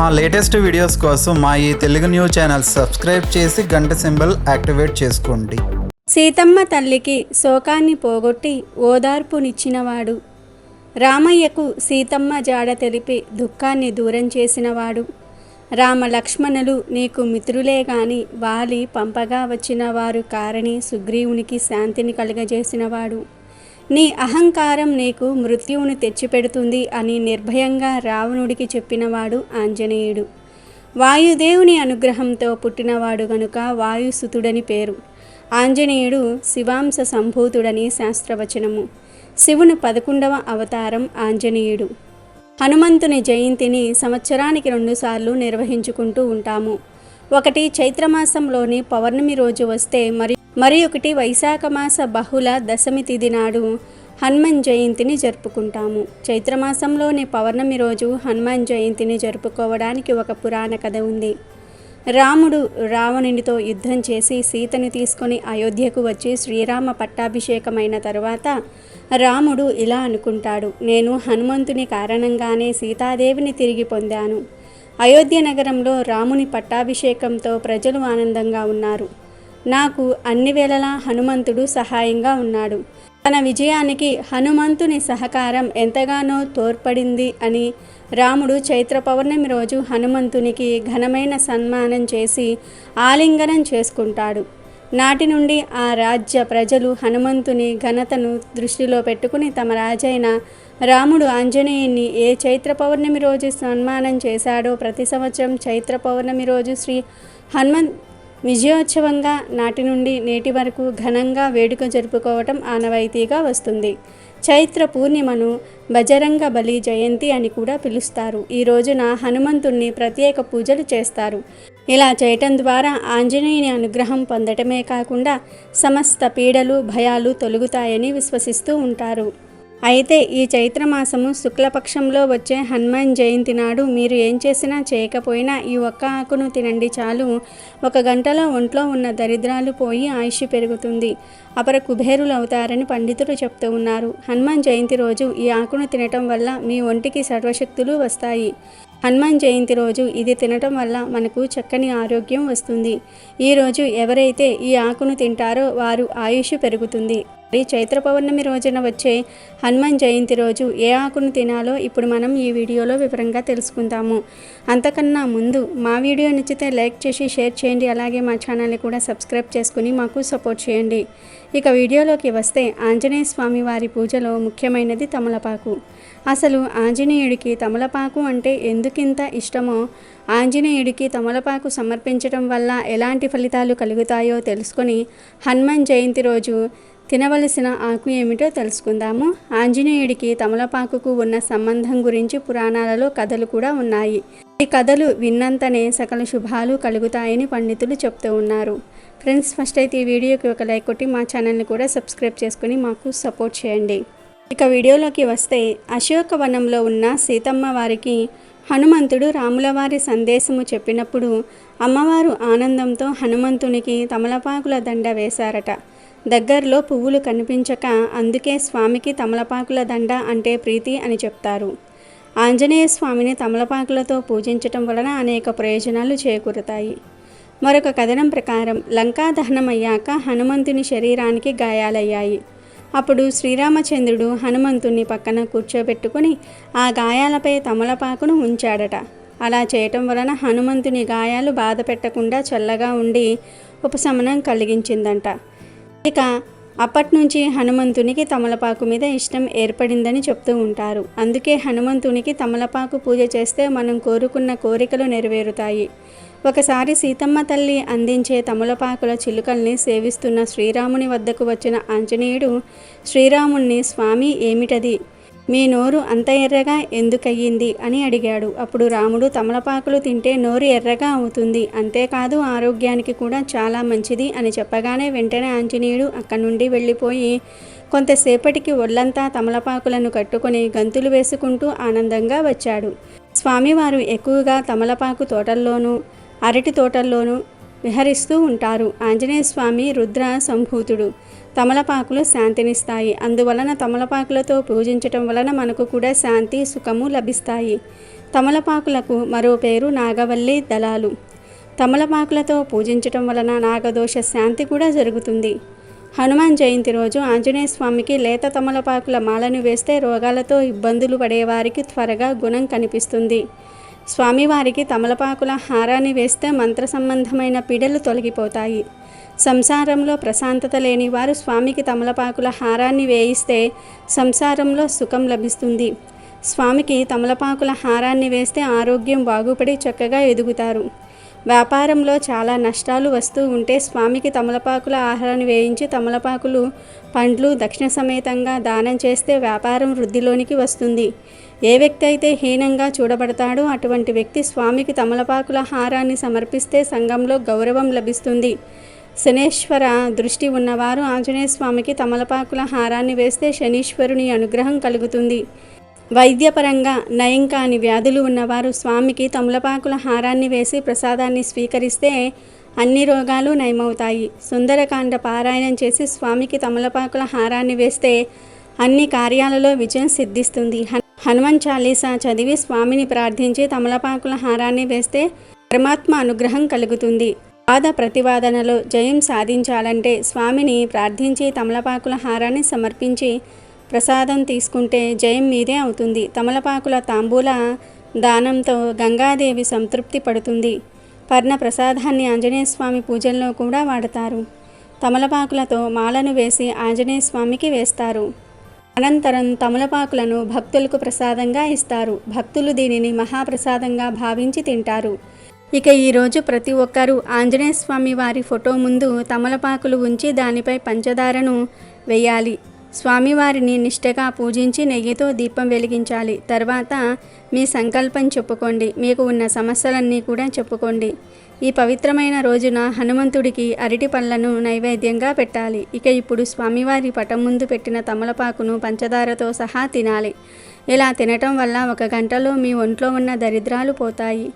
మా latest videos కోసం మా ఈ తెలుగు న్యూస్ ఛానల్ సబ్స్క్రైబ్ చేసి గంట సింబల్ యాక్టివేట్ చేసుకోండి. సీతమ్మ తల్లికి శోకాన్ని పోగొట్టి ఓదార్పునిచ్చినవాడు. రామయ్యకు సీతమ్మ జాడ తెలిపి దుఃఖాన్ని దూరం చేసినవాడు. రామ లక్ష్మణులు నీకు మిత్రులే గాని వాలి పంపగా వచ్చిన వారు కారణి సుగ్రీవునికి శాంతిని కలుగజేసినవాడు. నీ అహంకారం నీకు మృత్యువును తెచ్చిపెడుతుంది అని నిర్భయంగా రావణుడికి చెప్పినవాడు ఆంజనేయుడు. వాయుదేవుని అనుగ్రహంతో పుట్టినవాడు గనుక వాయుసుతుడని పేరు. ఆంజనేయుడు శివాంశ సంభూతుడని శాస్త్రవచనము. శివుని పదకొండవ అవతారం ఆంజనేయుడు. హనుమంతుని జయంతిని సంవత్సరానికి రెండుసార్లు నిర్వహించుకుంటూ ఉంటాము. ఒకటి చైత్రమాసంలోని పౌర్ణమి రోజు వస్తే మరి మరి ఒకటి వైశాఖ మాస బహుళ దశమి తిథి నాడు హనుమాన్ జయంతిని జరుపుకుంటాము. చైత్రమాసంలోని పౌర్ణమి రోజు హనుమాన్ జయంతిని జరుపుకోవడానికి ఒక పురాణ కథ ఉంది. రాముడు రావణునితో యుద్ధం చేసి సీతను తీసుకొని అయోధ్యకు వచ్చి శ్రీరామ పట్టాభిషేకమైన తరువాత రాముడు ఇలా అనుకుంటాడు. నేను హనుమంతుని కారణంగానే సీతాదేవిని తిరిగి పొందాను. అయోధ్య నగరంలో రాముని పట్టాభిషేకంతో ప్రజలు ఆనందంగా ఉన్నారు. నాకు అన్ని వేళలా హనుమంతుడు సహాయంగా ఉన్నాడు. తన విజయానికి హనుమంతుని సహకారం ఎంతగానో తోడ్పడింది అని రాముడు చైత్ర పౌర్ణమి రోజు హనుమంతునికి ఘనమైన సన్మానం చేసి ఆలింగనం చేసుకుంటాడు. నాటి నుండి ఆ రాజ్య ప్రజలు హనుమంతుని ఘనతను దృష్టిలో పెట్టుకుని తమ రాజైన రాముడు ఆంజనేయుని ఏ చైత్ర పౌర్ణమి రోజు సన్మానం చేశాడో ప్రతి సంవత్సరం చైత్ర పౌర్ణమి రోజు శ్రీ హనుమంత్ విజయోత్సవంగా నాటి నుండి నేటి వరకు ఘనంగా వేడుక జరుపుకోవటం ఆనవాయితీగా వస్తుంది. చైత్ర పూర్ణిమను బజరంగ బలి జయంతి అని కూడా పిలుస్తారు. ఈ రోజున హనుమంతుణ్ణి ప్రత్యేక పూజలు చేస్తారు. ఇలా చేయటం ద్వారా ఆంజనేయుని అనుగ్రహం పొందటమే కాకుండా సమస్త పీడలు భయాలు తొలగుతాయని విశ్వసిస్తూ ఉంటారు. అయితే ఈ చైత్రమాసము శుక్లపక్షంలో వచ్చే హనుమాన్ జయంతి నాడు మీరు ఏం చేసినా చేయకపోయినా ఈ ఒక్క ఆకును తినండి చాలు. ఒక గంటలో ఒంట్లో ఉన్న దరిద్రాలు పోయి ఆయుష్ పెరుగుతుంది. అపర కుబేరులు అవుతారని పండితులు చెప్తూ ఉన్నారు. హనుమాన్ జయంతి రోజు ఈ ఆకును తినటం వల్ల మీ ఒంటికి సర్వశక్తులు వస్తాయి. హనుమాన్ జయంతి రోజు ఇది తినటం వల్ల మనకు చక్కని ఆరోగ్యం వస్తుంది. ఈరోజు ఎవరైతే ఈ ఆకును తింటారో వారు ఆయుష్ పెరుగుతుంది. ఈ చైత్ర పౌర్ణమి రోజున వచ్చే హనుమాన్ జయంతి రోజు ఏ ఆకును తినాలో ఇప్పుడు మనం ఈ వీడియోలో వివరంగా తెలుసుకుందాము. అంతకన్నా ముందు మా వీడియో నచ్చితే లైక్ చేసి షేర్ చేయండి. అలాగే మా ఛానల్ని కూడా సబ్స్క్రైబ్ చేసుకుని మాకు సపోర్ట్ చేయండి. ఇక వీడియోలోకి వస్తే ఆంజనేయ స్వామి వారి పూజలో ముఖ్యమైనది తమలపాకు. అసలు ఆంజనేయుడికి తమలపాకు అంటే ఎందుకింత ఇష్టమో ఆంజనేయుడికి తమలపాకు సమర్పించడం వల్ల ఎలాంటి ఫలితాలు కలుగుతాయో తెలుసుకొని హనుమాన్ జయంతి రోజు తినవలసిన ఆకు ఏమిటో తెలుసుకుందాము. ఆంజనేయుడికి తమలపాకుకు ఉన్న సంబంధం గురించి పురాణాలలో కథలు కూడా ఉన్నాయి. ఈ కథలు విన్నంతనే సకల శుభాలు కలుగుతాయని పండితులు చెప్తూ ఉన్నారు. ఫ్రెండ్స్ ఫస్ట్ అయితే ఈ వీడియోకి ఒక లైక్ కొట్టి మా ఛానల్ని కూడా సబ్స్క్రైబ్ చేసుకుని మాకు సపోర్ట్ చేయండి. ఇక వీడియోలోకి వస్తే అశోకవనంలో ఉన్న సీతమ్మ వారికి హనుమంతుడు రాములవారి సందేశము చెప్పినప్పుడు అమ్మవారు ఆనందంతో హనుమంతునికి తమలపాకుల దండ వేశారట. దగ్గరలో పువ్వులు కనిపించక అందుకే స్వామికి తమలపాకుల దండ అంటే ప్రీతి అని చెప్తారు. ఆంజనేయ స్వామిని తమలపాకులతో పూజించటం వలన అనేక ప్రయోజనాలు చేకూరుతాయి. మరొక కథనం ప్రకారం లంకా దహనమయ్యాక హనుమంతుని శరీరానికి గాయాలయ్యాయి. అప్పుడు శ్రీరామచంద్రుడు హనుమంతుణ్ణి పక్కన కూర్చోబెట్టుకుని ఆ గాయాలపై తమలపాకును ఉంచాడట. అలా చేయటం వలన హనుమంతుని గాయాలు బాధ పెట్టకుండా చల్లగా ఉండి ఉపశమనం కలిగించిందంట. ఇక అప్పటి నుంచి హనుమంతునికి తమలపాకు మీద ఇష్టం ఏర్పడిందని చెప్తూ ఉంటారు. అందుకే హనుమంతునికి తమలపాకు పూజ చేస్తే మనం కోరుకున్న కోరికలు నెరవేరుతాయి. ఒకసారి సీతమ్మ తల్లి అందించే తమలపాకుల చిలుకల్ని సేవిస్తున్న శ్రీరాముని వద్దకు వచ్చిన ఆంజనేయుడు శ్రీరాముణ్ణి స్వామి ఏమిటది? మీ నోరు అంత ఎర్రగా ఎందుకయ్యింది? అని అడిగాడు. అప్పుడు రాముడు తమలపాకులు తింటే నోరు ఎర్రగా అవుతుంది. అంతేకాదు ఆరోగ్యానికి కూడా చాలా మంచిది అని చెప్పగానే వెంటనే ఆంజనేయుడు అక్కడి నుండి వెళ్ళిపోయి కొంతసేపటికి ఒళ్ళంతా తమలపాకులను కట్టుకొని గంతులు వేసుకుంటూ ఆనందంగా వచ్చాడు. స్వామివారు ఎక్కువగా తమలపాకు తోటల్లోనూ అరటి తోటల్లోనూ విహరిస్తూ ఉంటారు. ఆంజనేయ స్వామి రుద్ర సంభూతుడు. తమలపాకులు శాంతినిస్తాయి. అందువలన తమలపాకులతో పూజించటం వలన మనకు కూడా శాంతి సుఖము లభిస్తాయి. తమలపాకులకు మరో పేరు నాగవల్లి దళాలు. తమలపాకులతో పూజించటం వలన నాగదోష శాంతి కూడా జరుగుతుంది. హనుమాన్ జయంతి రోజు ఆంజనేయ స్వామికి లేత తమలపాకుల మాలను వేస్తే రోగాలతో ఇబ్బందులు పడేవారికి త్వరగా గుణం కనిపిస్తుంది. స్వామివారికి తమలపాకుల హారాన్ని వేస్తే మంత్ర సంబంధమైన పీడలు తొలగిపోతాయి. సంసారంలో ప్రశాంతత లేని వారు స్వామికి తమలపాకుల హారాన్ని వేయిస్తే సంసారంలో సుఖం లభిస్తుంది. స్వామికి తమలపాకుల హారాన్ని వేస్తే ఆరోగ్యం బాగుపడి చక్కగా ఎదుగుతారు. వ్యాపారంలో చాలా నష్టాలు వస్తూ ఉంటే స్వామికి తమలపాకుల ఆహారాన్ని వేయించి తమలపాకులు పండ్లు దక్షిణ సమేతంగా దానం చేస్తే వ్యాపారం వృద్ధిలోనికి వస్తుంది. ఏ వ్యక్తి అయితే హీనంగా చూడబడతాడో అటువంటి వ్యక్తి స్వామికి తమలపాకుల హారాన్ని సమర్పిస్తే సంఘంలో గౌరవం లభిస్తుంది. శనేశ్వర దృష్టి ఉన్నవారు ఆంజనేయ స్వామికి తమలపాకుల హారాన్ని వేస్తే శనీశ్వరుని అనుగ్రహం కలుగుతుంది. వైద్యపరంగా నయం కాని వ్యాధులు ఉన్నవారు స్వామికి తమలపాకుల హారాన్ని వేసి ప్రసాదాన్ని స్వీకరిస్తే అన్ని రోగాలు నయమవుతాయి. సుందరకాండ పారాయణం చేసి స్వామికి తమలపాకుల హారాన్ని వేస్తే అన్ని కార్యాలలో విజయం సిద్ధిస్తుంది. హనుమాన్ చాలీసా చదివి స్వామిని ప్రార్థించి తమలపాకుల హారాన్ని వేస్తే పరమాత్మ అనుగ్రహం కలుగుతుంది. వాద ప్రతివాదనలో జయం సాధించాలంటే స్వామిని ప్రార్థించి తమలపాకుల హారాన్ని సమర్పించి ప్రసాదం తీసుకుంటే జయం మీదే అవుతుంది. తమలపాకుల తాంబూల దానంతో గంగాదేవి సంతృప్తి పడుతుంది. పర్ణ ప్రసాదాన్ని ఆంజనేయ స్వామి పూజల్లో కూడా వాడతారు. తమలపాకులతో మాలను వేసి ఆంజనేయ స్వామికి వేస్తారు. అనంతరం తమలపాకులను భక్తులకు ప్రసాదంగా ఇస్తారు. భక్తులు దీనిని మహాప్రసాదంగా భావించి తింటారు. ఇక ఈరోజు ప్రతి ఒక్కరూ ఆంజనేయ స్వామి వారి ఫోటో ముందు తమలపాకులు ఉంచి దానిపై పంచదారను వేయాలి. స్వామివారిని నిష్టగా పూజించి నెయ్యితో దీపం వెలిగించాలి. తర్వాత మీ సంకల్పం చెప్పుకోండి. మీకు ఉన్న సమస్యలన్నీ కూడా చెప్పుకోండి. ఈ పవిత్రమైన రోజున హనుమంతుడికి అరటి పళ్ళను నైవేద్యంగా పెట్టాలి. ఇక ఇప్పుడు స్వామివారి పటం ముందు పెట్టిన తమలపాకును పంచదారతో సహా తినాలి. ఇలా తినటం వల్ల ఒక గంటలో మీ ఒంట్లో ఉన్న దరిద్రాలు పోతాయి.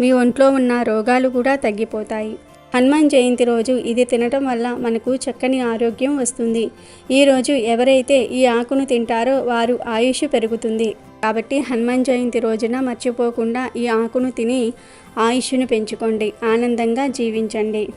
మీ ఒంట్లో ఉన్న రోగాలు కూడా తగ్గిపోతాయి. హనుమాన్ జయంతి రోజు ఇది తినటం వల్ల మనకు చక్కని ఆరోగ్యం వస్తుంది. ఈ రోజు ఎవరైతే ఈ ఆకును తింటారో వారు ఆయుష్ పెరుగుతుంది. కాబట్టి హనుమాన్ జయంతి రోజున మర్చిపోకుండా ఈ ఆకును తిని ఆయుష్ను పెంచుకోండి. ఆనందంగా జీవించండి.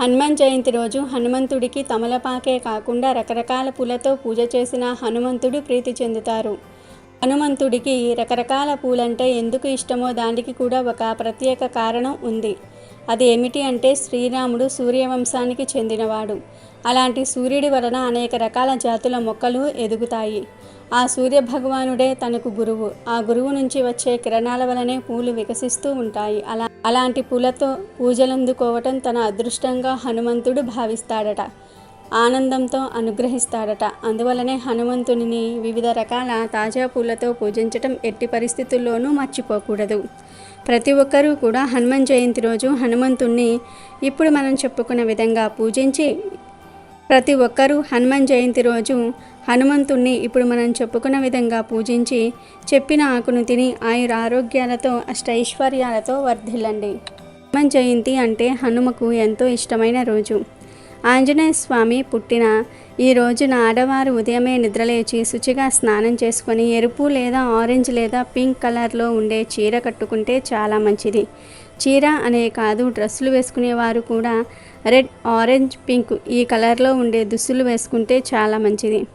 హనుమాన్ జయంతి రోజు హనుమంతుడికి తమలపాకే కాకుండా రకరకాల పూలతో పూజ చేసిన హనుమంతుడు ప్రీతి చెందుతారు. హనుమంతుడికి రకరకాల పూలంటే ఎందుకు ఇష్టమో దానికి కూడా ఒక ప్రత్యేక కారణం ఉంది. అది ఏమిటి అంటే శ్రీరాముడు సూర్యవంశానికి చెందినవాడు. అలాంటి సూర్యుడి వలన అనేక రకాల జాతుల మొక్కలు ఎదుగుతాయి. ఆ సూర్య భగవానుడే తనకు గురువు. ఆ గురువు నుంచి వచ్చే కిరణాల వలనే పూలు వికసిస్తూ ఉంటాయి. అలా అలాంటి పూలతో పూజలందుకోవటం తన అదృష్టంగా హనుమంతుడు భావిస్తాడట. ఆనందంతో అనుగ్రహిస్తాడట. అందువలనే హనుమంతుని వివిధ రకాల తాజా పూలతో పూజించటం ఎట్టి పరిస్థితుల్లోనూ మర్చిపోకూడదు. ప్రతి ఒక్కరూ కూడా హనుమాన్ జయంతి రోజు హనుమంతుణ్ణి ఇప్పుడు మనం చెప్పుకున్న విధంగా పూజించి ప్రతి ఒక్కరూ హనుమాన్ జయంతి రోజు హనుమంతుణ్ణి ఇప్పుడు మనం చెప్పుకున్న విధంగా పూజించి చెప్పిన ఆకును తిని ఆయుర ఆరోగ్యాలతో అష్టైశ్వర్యాలతో వర్ధిల్లండి. హనుమాన్ జయంతి అంటే హనుమకు ఎంతో ఇష్టమైన రోజు. ఆంజనేయ స్వామి పుట్టిన ఈ రోజున ఆడవారు ఉదయమే నిద్రలేచి శుచిగా స్నానం చేసుకొని ఎరుపు లేదా ఆరెంజ్ లేదా పింక్ కలర్లో ఉండే చీర కట్టుకుంటే చాలా మంచిది. చీర అనే కాదు డ్రెస్సులు వేసుకునేవారు కూడా రెడ్ ఆరెంజ్ పింక్ ఈ కలర్లో ఉండే దుస్తులు వేసుకుంటే చాలా మంచిది.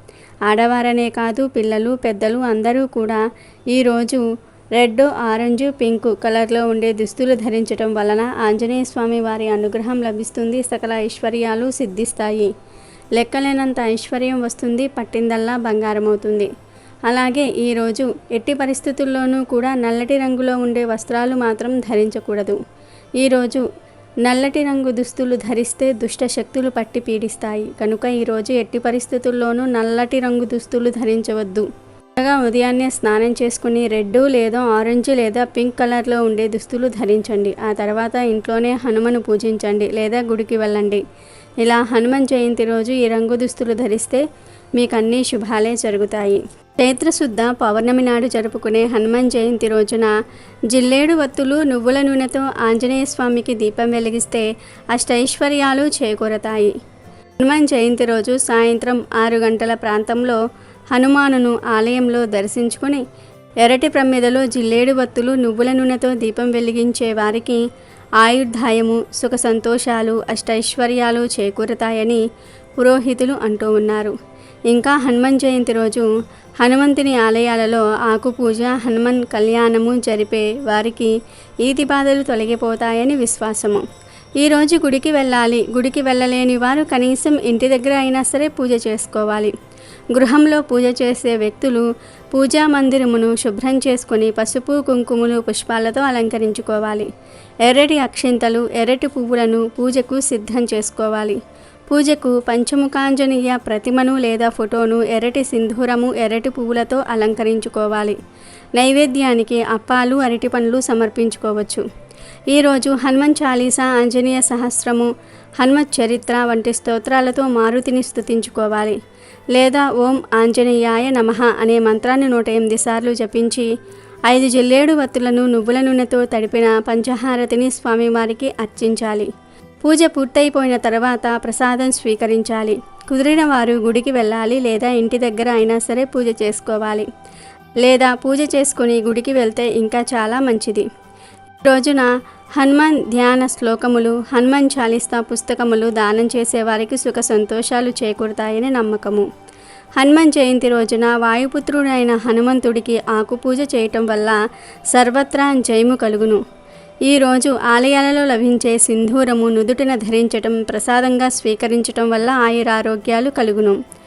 ఆడవారనే కాదు పిల్లలు పెద్దలు అందరూ కూడా ఈరోజు రెడ్ ఆరెంజ్ పింక్ కలర్లో ఉండే దుస్తులు ధరించడం వలన ఆంజనేయ స్వామి వారి అనుగ్రహం లభిస్తుంది. సకల ఐశ్వర్యాలు సిద్ధిస్తాయి. లెక్కలేనంత ఐశ్వర్యం వస్తుంది పట్టిందల్లా బంగారమవుతుంది. అలాగే ఈరోజు ఎట్టి పరిస్థితుల్లోనూ కూడా నల్లటి రంగులో ఉండే వస్త్రాలు మాత్రం ధరించకూడదు. ఈరోజు నల్లటి రంగు దుస్తులు ధరిస్తే దుష్ట శక్తులు పట్టి పీడిస్తాయి. కనుక ఈరోజు ఎట్టి పరిస్థితుల్లోనూ నల్లటి రంగు దుస్తులు ధరించవద్దు. చక్కగా ఉదయాన్నే స్నానం చేసుకుని రెడ్ లేదా ఆరెంజ్ లేదా పింక్ కలర్లో ఉండే దుస్తులు ధరించండి. ఆ తర్వాత ఇంట్లోనే హనుమను పూజించండి లేదా గుడికి వెళ్ళండి. ఇలా హనుమాన్ జయంతి రోజు ఈ రంగు దుస్తులు ధరిస్తే మీకు అన్ని శుభాలే జరుగుతాయి. చైత్రశుద్ధ పౌర్ణమి నాడు జరుపుకునే హనుమాన్ జయంతి రోజున జిల్లేడు వత్తులు నువ్వుల నూనెతో ఆంజనేయ స్వామికి దీపం వెలిగిస్తే అష్టైశ్వర్యాలు చేకూరతాయి. హనుమాన్ జయంతి రోజు సాయంత్రం ఆరు గంటల ప్రాంతంలో హనుమానును ఆలయంలో దర్శించుకుని ఎరటి ప్రమిదలో జిల్లేడు బత్తులు నువ్వుల నూనెతో దీపం వెలిగించే వారికి ఆయుర్ధాయము సుఖ సంతోషాలు అష్టైశ్వర్యాలు చేకూరుతాయని పురోహితులు అంటూ ఉన్నారు. ఇంకా హనుమాన్ జయంతి రోజు హనుమంతుని ఆలయాలలో ఆకుపూజ హనుమన్ కళ్యాణము జరిపే వారికి ఈతి బాధలు తొలగిపోతాయని విశ్వాసము. ఈరోజు గుడికి వెళ్ళాలి. గుడికి వెళ్ళలేని వారు కనీసం ఇంటి దగ్గర అయినా సరే పూజ చేసుకోవాలి. గృహంలో పూజ చేసే వ్యక్తులు పూజా మందిరమును శుభ్రం చేసుకుని పసుపు కుంకుమలు పుష్పాలతో అలంకరించుకోవాలి. ఎర్రటి అక్షింతలు ఎర్రటి పువ్వులను పూజకు సిద్ధం చేసుకోవాలి. పూజకు పంచముఖాంజనీయ ప్రతిమను లేదా ఫోటోను ఎర్రటి సింధూరము ఎర్రటి పువ్వులతో అలంకరించుకోవాలి. నైవేద్యానికి అప్పాలు అరటి పండ్లు సమర్పించుకోవచ్చు. ఈరోజు హనుమన్ చాలీసా ఆంజనేయ సహస్రము హనుమత్ చరిత్ర వంటి స్తోత్రాలతో మారుతిని స్థుతించుకోవాలి లేదా ఓం ఆంజనేయాయ నమః అనే మంత్రాన్ని నూట ఎనిమిది సార్లు జపించి ఐదు జిల్లేడు వత్తులను నువ్వుల నూనెతో తడిపిన పంచహారతిని స్వామివారికి అర్చించాలి. పూజ పూర్తయిపోయిన తర్వాత ప్రసాదం స్వీకరించాలి. కుదిరిన వారు గుడికి వెళ్ళాలి లేదా ఇంటి దగ్గర అయినా సరే పూజ చేసుకోవాలి. లేదా పూజ చేసుకుని గుడికి వెళ్తే ఇంకా చాలా మంచిది. రోజున హనుమాన్ ధ్యాన శ్లోకములు హనుమాన్ చాలీసా పుస్తకములు దానం చేసేవారికి సుఖ సంతోషాలు చేకూరుతాయని నమ్మకము. హనుమాన్ జయంతి రోజున వాయుపుత్రుడైన హనుమంతుడికి ఆకుపూజ చేయటం వల్ల సర్వత్రా జయము కలుగును. ఈరోజు ఆలయాలలో లభించే సింధూరము నుదుటిన ధరించటం ప్రసాదంగా స్వీకరించటం వల్ల ఆయురారోగ్యాలు కలుగును.